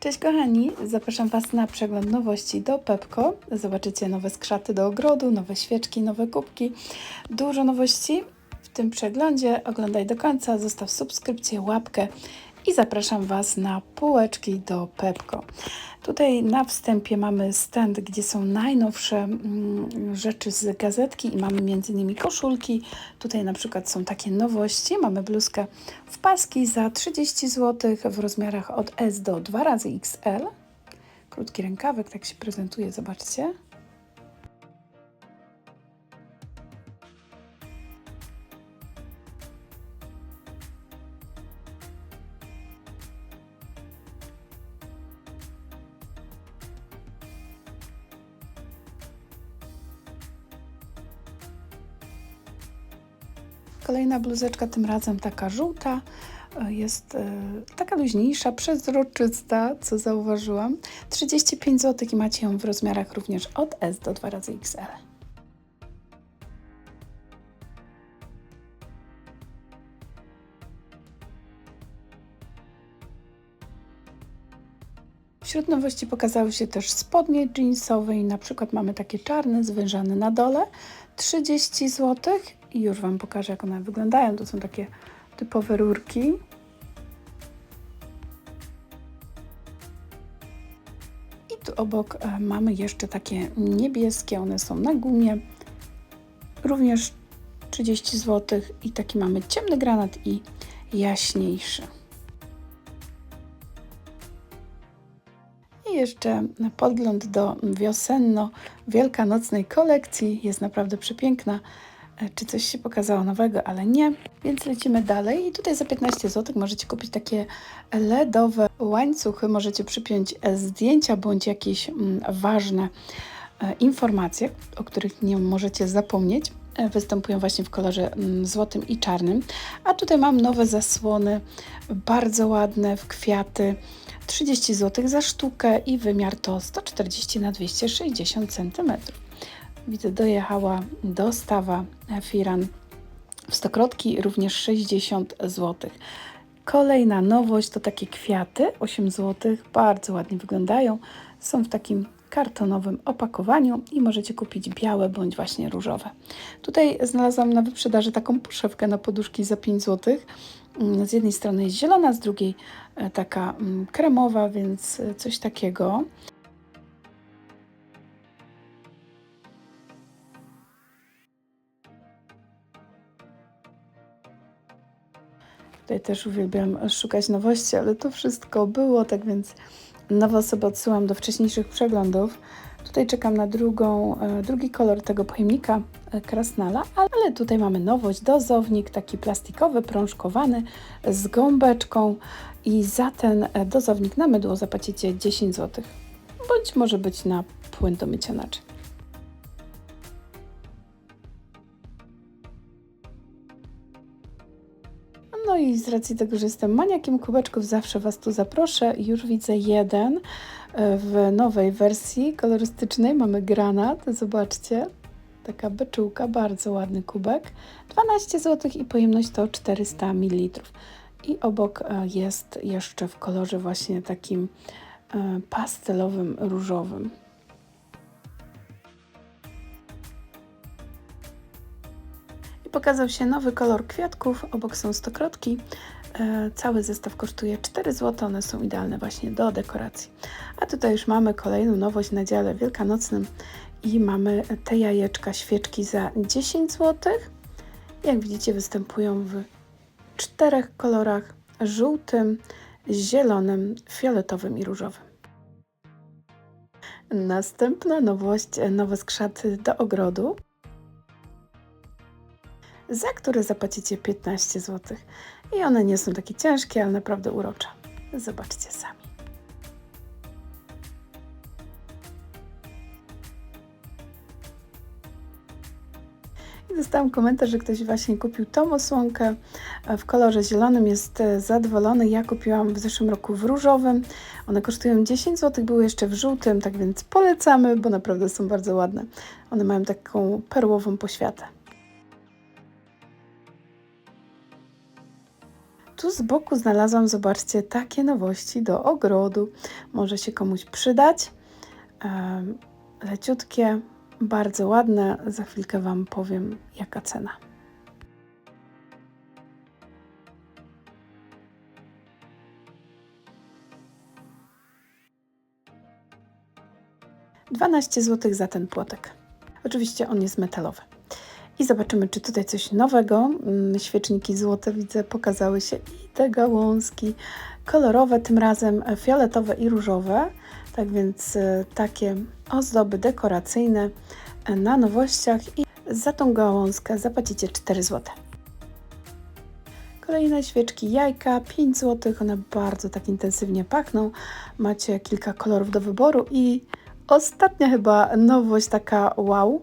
Cześć kochani, zapraszam Was na przegląd nowości do Pepko. Zobaczycie nowe skrzaty do ogrodu, nowe świeczki, nowe kubki. Dużo nowości w tym przeglądzie. Oglądaj do końca, zostaw subskrypcję, łapkę i zapraszam Was na półeczki do Pepko. Tutaj na wstępie mamy stand, gdzie są najnowsze mm, rzeczy z gazetki i mamy między innymi koszulki. Tutaj na przykład są takie nowości. Mamy bluzkę w paski za 30 zł w rozmiarach od S do 2 razy XL. Krótki rękawek, tak się prezentuje, zobaczcie. Kolejna bluzeczka, tym razem taka żółta. e, Jest e, taka luźniejsza, przezroczysta, co zauważyłam. 35 zł i macie ją w rozmiarach również od S do 2 razy XL. Wśród nowości pokazały się też spodnie jeansowe i na przykład mamy takie czarne, zwężane na dole, 30 zł i już Wam pokażę jak one wyglądają. To są takie typowe rurki. I tu obok e, mamy jeszcze takie niebieskie, one są na gumie, również 30 zł i taki mamy ciemny granat i jaśniejszy. I jeszcze podgląd do wiosenno-wielkanocnej kolekcji. Jest naprawdę przepiękna. Czy coś się pokazało nowego, ale nie. Więc lecimy dalej. I tutaj za 15 zł możecie kupić takie LEDowe łańcuchy. Możecie przypiąć zdjęcia bądź jakieś mm, ważne e, informacje, o których nie możecie zapomnieć. E, Występują właśnie w kolorze mm, złotym i czarnym. A tutaj mam nowe zasłony, bardzo ładne w kwiaty. 30 zł za sztukę i wymiar to 140 na 260 cm. Widzę, dojechała dostawa Firan w stokrotki, również 60 zł. Kolejna nowość to takie kwiaty, 8 zł, bardzo ładnie wyglądają. Są w takim kartonowym opakowaniu i możecie kupić białe bądź właśnie różowe. Tutaj znalazłam na wyprzedaży taką poszewkę na poduszki za 5 zł. Mm, Z jednej strony jest zielona, z drugiej e, taka mm, kremowa, więc e, coś takiego. Tutaj też uwielbiam szukać nowości, ale to wszystko było, tak więc nowe osoby odsyłam do wcześniejszych przeglądów. Tutaj czekam na drugą, e, drugi kolor tego pojemnika e, Krasnala, ale tutaj mamy nowość, dozownik taki plastikowy, prążkowany z gąbeczką i za ten e, dozownik na mydło zapłacicie 10 zł, bądź może być na płyn do mycia naczyń. I z racji tego, że jestem maniakiem kubeczków, zawsze Was tu zaproszę. Już widzę jeden e, w nowej wersji kolorystycznej. Mamy granat, zobaczcie. Taka beczułka, bardzo ładny kubek. 12 zł i pojemność to 400 ml. I obok e, jest jeszcze w kolorze właśnie takim e, pastelowym, różowym. Pokazał się nowy kolor kwiatków. Obok są stokrotki. E, Cały zestaw kosztuje 4 zł. One są idealne właśnie do dekoracji. A tutaj już mamy kolejną nowość na dziale wielkanocnym i mamy te jajeczka, świeczki za 10 zł. Jak widzicie, występują w czterech kolorach: żółtym, zielonym, fioletowym i różowym. Następna nowość, nowe skrzaty do ogrodu za które zapłacicie 15 zł. I one nie są takie ciężkie, ale naprawdę urocze. Zobaczcie sami. I dostałam komentarz, że ktoś właśnie kupił tą osłonkę w kolorze zielonym, jest e, zadowolony. Ja kupiłam w zeszłym roku w różowym. One kosztują 10 zł, były jeszcze w żółtym, tak więc polecamy, bo naprawdę są bardzo ładne. One mają taką perłową poświatę. Tu z boku znalazłam, zobaczcie, takie nowości do ogrodu. Może się komuś przydać. Leciutkie, bardzo ładne. Za chwilkę Wam powiem, jaka cena. Dwanaście zł za ten płotek. Oczywiście on jest metalowy. I zobaczymy, czy tutaj coś nowego. Mm, Świeczniki złote widzę pokazały się i te gałązki kolorowe, tym razem fioletowe i różowe. Tak więc e, takie ozdoby dekoracyjne e, na nowościach i za tą gałązkę zapłacicie 4 zł. Kolejne świeczki jajka, 5 zł. One bardzo tak intensywnie pachną. Macie kilka kolorów do wyboru i ostatnia chyba nowość taka wow.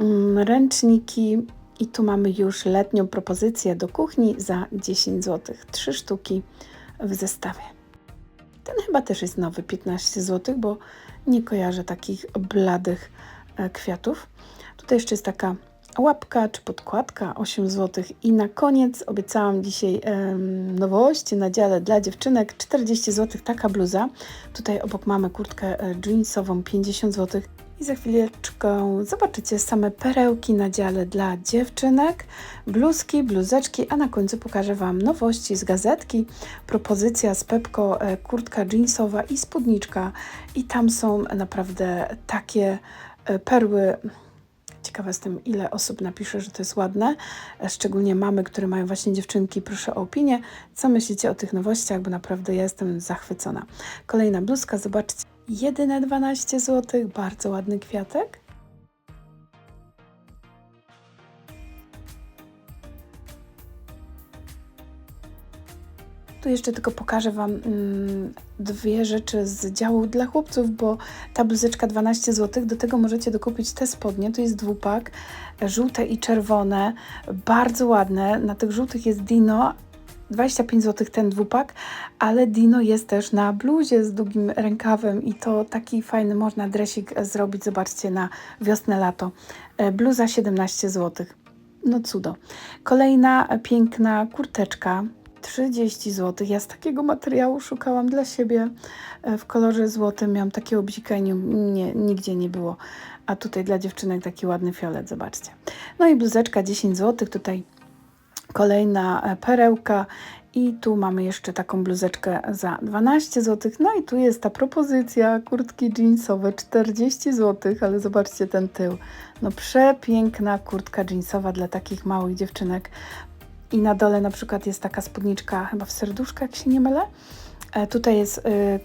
Mm, Ręczniki i tu mamy już letnią propozycję do kuchni za 10 zł. Trzy sztuki w zestawie. Ten chyba też jest nowy, 15 zł, bo nie kojarzę takich bladych e, kwiatów. Tutaj jeszcze jest taka łapka czy podkładka 8 zł. I na koniec obiecałam dzisiaj em, nowości na dziale dla dziewczynek 40 zł taka bluza. Tutaj obok mamy kurtkę e, jeansową 50 zł. I za chwileczkę zobaczycie same perełki na dziale dla dziewczynek, bluzki, bluzeczki, a na końcu pokażę Wam nowości z gazetki. Propozycja z Pepko, e, kurtka jeansowa i spódniczka. I tam są naprawdę takie e, perły. Ciekawa jestem, ile osób napisze, że to jest ładne. E, Szczególnie mamy, które mają właśnie dziewczynki. Proszę o opinię. Co myślicie o tych nowościach, bo naprawdę ja jestem zachwycona. Kolejna bluzka, zobaczcie. Jedyne 12 zł. Bardzo ładny kwiatek. Tu jeszcze tylko pokażę Wam mm, dwie rzeczy z działu dla chłopców, bo ta bluzeczka 12 zł, do tego możecie dokupić te spodnie, to jest dwupak, żółte i czerwone, bardzo ładne, na tych żółtych jest Dino, 25 zł ten dwupak, ale Dino jest też na bluzie z długim rękawem i to taki fajny można dresik zrobić, zobaczcie, na wiosnę, lato. E, Bluza 17 zł. No cudo. Kolejna piękna kurteczka 30 zł. Ja z takiego materiału szukałam dla siebie e, w kolorze złotym. Miałam takie obzikaniu, nie, nigdzie nie było. A tutaj dla dziewczynek taki ładny fiolet, zobaczcie. No i bluzeczka 10 zł. Tutaj kolejna e, perełka i tu mamy jeszcze taką bluzeczkę za 12 zł. No i tu jest ta propozycja, kurtki jeansowe 40 zł, ale zobaczcie ten tył. No przepiękna kurtka jeansowa dla takich małych dziewczynek. I na dole na przykład jest taka spódniczka chyba w serduszko, jak się nie mylę. E, tutaj jest y,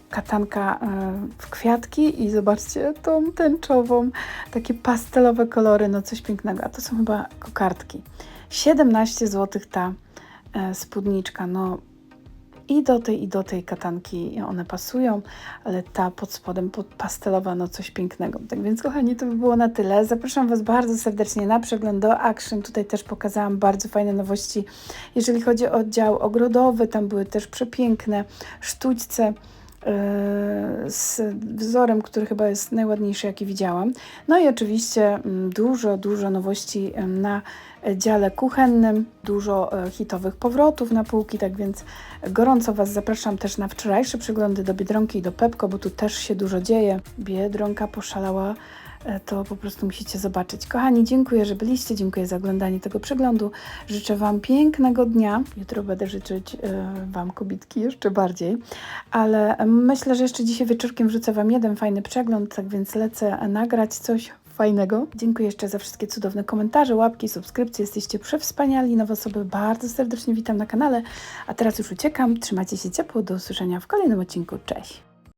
katanka y, w kwiatki i zobaczcie tą tęczową, takie pastelowe kolory, no coś pięknego. A to są chyba kokardki. 17 zł ta e, spódniczka, no i do tej, i do tej katanki one pasują, ale ta pod spodem pod pastelowa, no coś pięknego. Tak więc, kochani, to by było na tyle. Zapraszam Was bardzo serdecznie na przegląd do Action. Tutaj też pokazałam bardzo fajne nowości, jeżeli chodzi o dział ogrodowy. Tam były też przepiękne sztućce z wzorem, który chyba jest najładniejszy, jaki widziałam. No i oczywiście mm, dużo, dużo nowości na dziale kuchennym, dużo e, hitowych powrotów na półki, tak więc gorąco Was zapraszam też na wczorajsze przeglądy do Biedronki i do Pepko, bo tu też się dużo dzieje. Biedronka poszalała, e, to po prostu musicie zobaczyć. Kochani, dziękuję, że byliście, dziękuję za oglądanie tego przeglądu. Życzę Wam pięknego dnia. Jutro będę życzyć e, Wam kobitki jeszcze bardziej, ale myślę, że jeszcze dzisiaj wieczorkiem wrzucę Wam jeden fajny przegląd, tak więc lecę nagrać coś fajnego. Dziękuję jeszcze za wszystkie cudowne komentarze, łapki, subskrypcje. Jesteście przewspaniali. Nowe osoby bardzo serdecznie witam na kanale. A teraz już uciekam. Trzymajcie się ciepło. Do usłyszenia w kolejnym odcinku. Cześć!